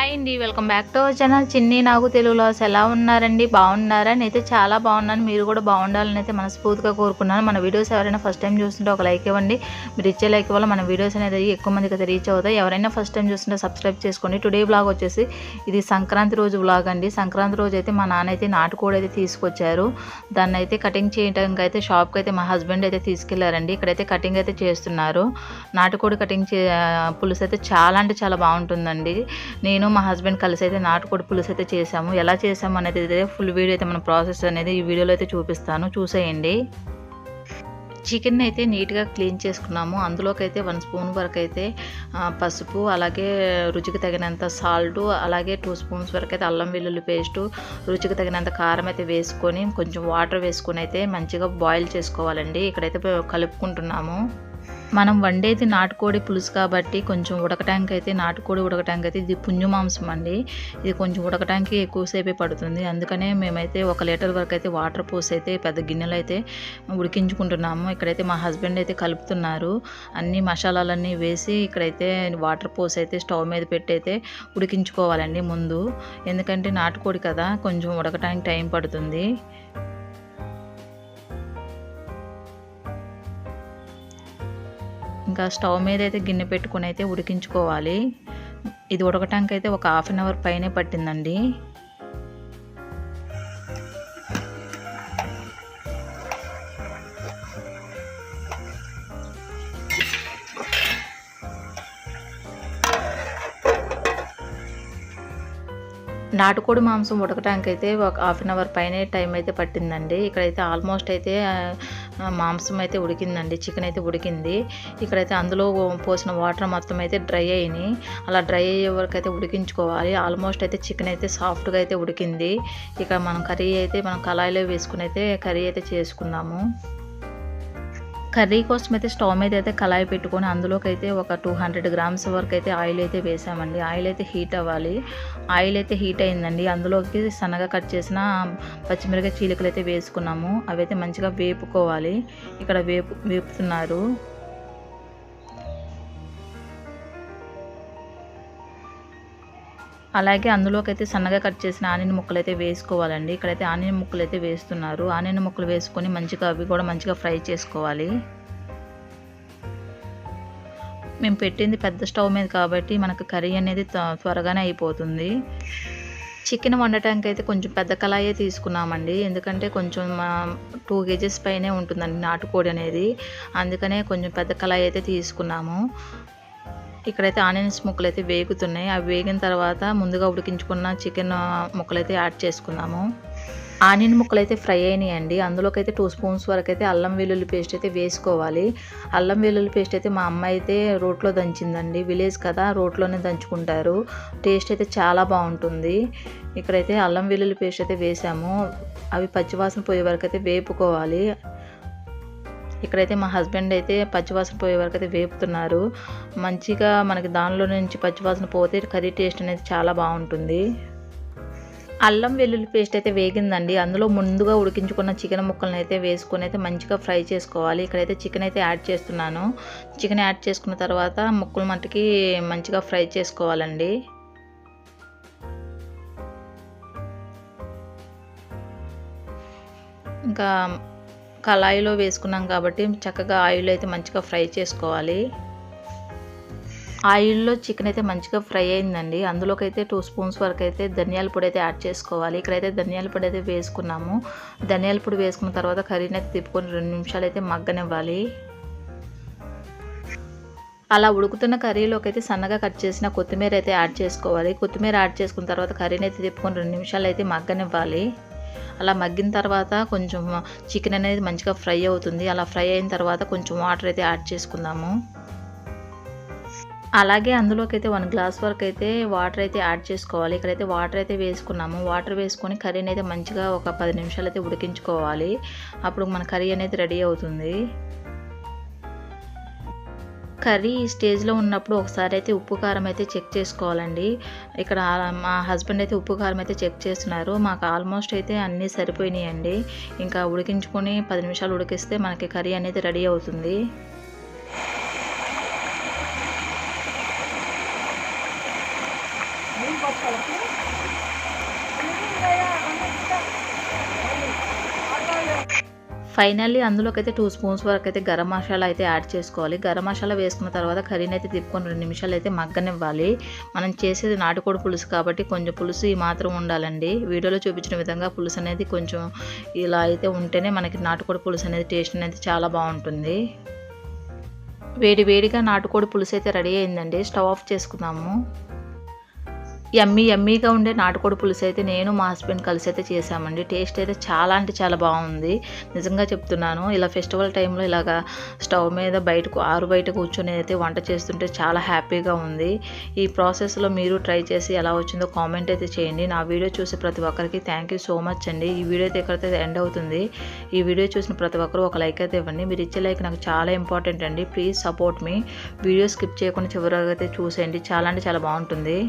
Hi అండి welcome back to our channel Chinni నాకు తెలుగులో అసలు ఎలా ఉన్నారండి? బాగున్నారా? నేనైతే చాలా బాగున్నాను. మీరు కూడా బాగుండాలని అయితే మనస్ఫూర్తిగా కోరుకున్నాను మన వీడియోస్ ఎవరైనా ఫస్ట్ టైం చూస్తుంటే ఒక లైక్ ఇవ్వండి. మీరు ఇచ్చే లైక్ వల్ల మన వీడియోస్ అనేది ఎక్కువ మందికి అయితే రీచ్ అవుతాయి. ఎవరైనా ఫస్ట్ టైం చూస్తుంటే సబ్స్క్రైబ్ చేసుకోండి. టుడే బ్లాగ్ వచ్చేసి ఇది సంక్రాంతి రోజు బ్లాగ్ అండి. సంక్రాంతి రోజు అయితే మా నాన్న అయితే నాటుకోడి అయితే తీసుకొచ్చారు. దాన్ని అయితే కటింగ్ చేయడానికి అయితే షాప్కి అయితే మా హస్బెండ్ అయితే తీసుకెళ్ళారండి. ఇక్కడైతే కటింగ్ అయితే చేస్తున్నారు. నాటుకోడి కటింగ్ చే పులుసు అయితే చాలా అంటే చాలా బాగుంటుందండి. నేను మా హస్బెండ్ కలిసి అయితే నాటుకోడి పులుసు అయితే చేసాము ఎలా చేసాము అనేది అయితే ఫుల్ వీడియో అయితే మన ప్రాసెస్ అనేది ఈ వీడియోలో అయితే చూపిస్తాను. చూసేయండి. చికెన్ అయితే నీట్గా క్లీన్ చేసుకున్నాము. అందులోకి అయితే వన్ స్పూన్ వరకు అయితే పసుపు అలాగే రుచికి తగినంత సాల్ట్ అలాగే టూ స్పూన్స్ వరకు అయితే అల్లం వెల్లుల్లి పేస్టు రుచికి తగినంత కారం అయితే వేసుకొని కొంచెం వాటర్ వేసుకొని అయితే మంచిగా బాయిల్ చేసుకోవాలండి. ఇక్కడైతే కలుపుకుంటున్నాము. మనం వండేది నాటుకోడి పులుసు కాబట్టి కొంచెం ఉడకటానికి అయితే నాటుకోడి ఉడకటానికి అయితే ఇది పుంజు మాంసం అండి. ఇది కొంచెం ఉడకటానికి ఎక్కువసేపే పడుతుంది. అందుకనే మేమైతే ఒక లీటర్ వరకు అయితే వాటర్ పోసి అయితే పెద్ద గిన్నెలు అయితే ఉడికించుకుంటున్నాము. ఇక్కడైతే మా హస్బెండ్ అయితే కలుపుతున్నారు. అన్ని మసాలాలన్నీ వేసి ఇక్కడైతే వాటర్ పోసి అయితే స్టవ్ మీద పెట్టి అయితే ఉడికించుకోవాలండి ముందు. ఎందుకంటే నాటుకోడి కదా కొంచెం ఉడకటానికి టైం పడుతుంది. ఇంకా స్టవ్ మీద అయితే గిన్నె పెట్టుకొని అయితే ఉడికించుకోవాలి. ఇది ఉడకటానికి అయితే ఒక హాఫ్ అన్ అవర్ పైనే పట్టిందండి. నాటుకోడి మాంసం ఉడకడానికి అయితే ఒక హాఫ్ అన్ అవర్ పైనే టైం అయితే పట్టిందండి. ఇక్కడైతే ఆల్మోస్ట్ అయితే మాంసం అయితే ఉడికిందండి చికెన్ అయితే ఉడికింది. ఇక్కడైతే అందులో పోసిన వాటర్ మొత్తం అయితే డ్రై అయినాయి. అలా డ్రై అయ్యే వరకు అయితే ఉడికించుకోవాలి. ఆల్మోస్ట్ అయితే చికెన్ అయితే సాఫ్ట్గా అయితే ఉడికింది. ఇక మనం కర్రీ అయితే మనం కళాయిలో వేసుకుని అయితే కర్రీ అయితే చేసుకుందాము. కర్రీ కోసం అయితే స్టవ్ మీద అయితే కళాయి పెట్టుకొని అందులోకి అయితే ఒక టూ హండ్రెడ్ గ్రామ్స్ వరకు అయితే ఆయిల్ అయితే వేసామండి. ఆయిల్ అయితే హీట్ అవ్వాలి. ఆయిల్ అయితే హీట్ అయిందండి. అందులోకి సన్నగా కట్ చేసిన పచ్చిమిరకాయ చీలికలు అయితే వేసుకున్నాము. అవి అయితే మంచిగా వేపుకోవాలి. ఇక్కడ వేపు వేపుతున్నారు. అలాగే అందులోకైతే సన్నగా కట్ చేసిన ఆనియన్ ముక్కలు అయితే వేసుకోవాలండి. ఇక్కడైతే ఆనియన్ ముక్కలు అయితే వేస్తున్నారు. ఆనియన్ ముక్కలు వేసుకొని మంచిగా అవి కూడా మంచిగా ఫ్రై చేసుకోవాలి. మేము పెట్టింది పెద్ద స్టవ్ మీద కాబట్టి మనకు కర్రీ అనేది త్వ- త్వరగానే అయిపోతుంది. చికెన్ వండటానికి అయితే కొంచెం పెద్ద కళాయే తీసుకున్నామండి. ఎందుకంటే కొంచెం టూ కేజెస్ పైనే ఉంటుందండి నాటుకోడి అనేది. అందుకనే కొంచెం పెద్ద కళాయి అయితే తీసుకున్నాము. ఇక్కడైతే ఆనియన్స్ ముక్కలు అయితే వేగుతున్నాయి. అవి వేగిన తర్వాత ముందుగా ఉడికించుకున్న చికెన్ ముక్కలు అయితే యాడ్ చేసుకున్నాము ఆనియన్ ముక్కలు అయితే ఫ్రై అయినాయండి. అందులోకైతే టూ స్పూన్స్ వరకు అయితే అల్లం వెల్లుల్లి పేస్ట్ అయితే వేసుకోవాలి. అల్లం వెల్లుల్లి పేస్ట్ అయితే మా అమ్మ అయితే రోట్లో దంచిందండి. విలేజ్ కదా రోట్లోనే దంచుకుంటారు. టేస్ట్ అయితే చాలా బాగుంటుంది. ఇక్కడైతే అల్లం వెల్లుల్లి పేస్ట్ అయితే వేసాము. అవి పచ్చివాసన పోయే వరకు అయితే వేపుకోవాలి. ఇక్కడైతే మా హస్బెండ్ అయితే పచ్చివాసన పోయే వరకు అయితే వేపుతున్నారు. మంచిగా మనకి దానిలో నుంచి పచ్చివాసన పోతే కర్రీ టేస్ట్ అనేది చాలా బాగుంటుంది. అల్లం వెల్లుల్లి పేస్ట్ అయితే వేగిందండి. అందులో ముందుగా ఉడికించుకున్న చికెన్ ముక్కలను అయితే వేసుకొని అయితే మంచిగా ఫ్రై చేసుకోవాలి. ఇక్కడైతే చికెన్ అయితే యాడ్ చేస్తున్నాను. చికెన్ యాడ్ చేసుకున్న తర్వాత ముక్కలు మట్టుకి మంచిగా ఫ్రై చేసుకోవాలండి. ఇంకా కళాయిలో వేసుకున్నాం కాబట్టి చక్కగా ఆయిల్ అయితే మంచిగా ఫ్రై చేసుకోవాలి. ఆయిల్లో చికెన్ అయితే మంచిగా ఫ్రై అయిందండి. అందులోకి అయితే టూ స్పూన్స్ వరకు అయితే ధనియాల పొడి అయితే యాడ్ చేసుకోవాలి. ఇక్కడైతే ధనియాల పొడి అయితే వేసుకున్నాము. ధనియాల పొడి వేసుకున్న తర్వాత కర్రీని అయితే తిప్పుకొని రెండు నిమిషాలు అయితే మగ్గనివ్వాలి. అలా ఉడుకుతున్న కర్రీలోకి అయితే సన్నగా కట్ చేసిన కొత్తిమీర అయితే యాడ్ చేసుకోవాలి. కొత్తిమీర యాడ్ చేసుకున్న తర్వాత కర్రీని అయితే తిప్పుకొని రెండు నిమిషాలు అయితే మగ్గనివ్వాలి. అలా మగ్గిన తర్వాత కొంచెం చికెన్ అనేది మంచిగా ఫ్రై అవుతుంది. అలా ఫ్రై అయిన తర్వాత కొంచెం వాటర్ అయితే యాడ్ చేసుకుందాము. అలాగే అందులోకి అయితే వన్ గ్లాస్ వరకు అయితే వాటర్ అయితే యాడ్ చేసుకోవాలి. ఇక్కడైతే వాటర్ అయితే వేసుకున్నాము. వాటర్ వేసుకొని కర్రీని అయితే మంచిగా ఒక పది నిమిషాలు అయితే ఉడికించుకోవాలి. అప్పుడు మన కర్రీ అనేది రెడీ అవుతుంది. కర్రీ ఈ స్టేజ్లో ఉన్నప్పుడు ఒకసారి అయితే ఉప్పు కారం అయితే చెక్ చేసుకోవాలండి. ఇక్కడ మా హస్బెండ్ అయితే ఉప్పు కారం అయితే చెక్ చేస్తున్నారు. మాకు ఆల్మోస్ట్ అయితే అన్నీ సరిపోయినాయండి. ఇంకా ఉడికించుకొని పది నిమిషాలు ఉడికిస్తే మనకి కర్రీ అనేది రెడీ అవుతుంది. ఫైనల్లీ అందులోకైతే టూ స్పూన్స్ వరకు అయితే గరం మసాలా అయితే యాడ్ చేసుకోవాలి. గరం మసాలా వేసుకున్న తర్వాత కర్రీని అయితే తిప్పుకొని రెండు నిమిషాలు అయితే మగ్గనివ్వాలి. మనం చేసేది నాటుకోడి పులుసు కాబట్టి కొంచెం పులుసు ఈ మాత్రం ఉండాలండి. వీడియోలో చూపించిన విధంగా పులుసు అనేది కొంచెం ఇలా అయితే ఉంటేనే మనకి నాటుకోడి పులుసు అనేది టేస్ట్ అనేది చాలా బాగుంటుంది. వేడి వేడిగా నాటుకోడి పులుసు అయితే రెడీ అయిందండి. స్టవ్ ఆఫ్ చేసుకుందాము. ఎమ్మీ ఎమ్మీగా ఉండే నాటుకోడి పులుసు అయితే నేను మా హస్బెండ్ కలిసి అయితే చేశామండి. టేస్ట్ అయితే చాలా అంటే చాలా బాగుంది. నిజంగా చెప్తున్నాను ఇలా ఫెస్టివల్ టైంలో ఇలాగా స్టవ్ మీద బయటకు ఆరు బయట కూర్చొని అయితే వంట చేస్తుంటే చాలా హ్యాపీగా ఉంది. ఈ ప్రాసెస్లో మీరు ట్రై చేసి ఎలా వచ్చిందో కామెంట్ అయితే చేయండి. నా వీడియో చూసి ప్రతి ఒక్కరికి థ్యాంక్ యూ సో మచ్ అండి. ఈ వీడియో అయితే ఎక్కడైతే ఎండ్ అవుతుంది ఈ వీడియో చూసిన ప్రతి ఒక్కరు ఒక లైక్ అయితే ఇవ్వండి. మీరు ఇచ్చే లైక్ నాకు చాలా ఇంపార్టెంట్ అండి. Please support me. Video skip చేయకుండా చివరిగా అయితే చూసేయండి. చాలా అంటే చాలా బాగుంటుంది.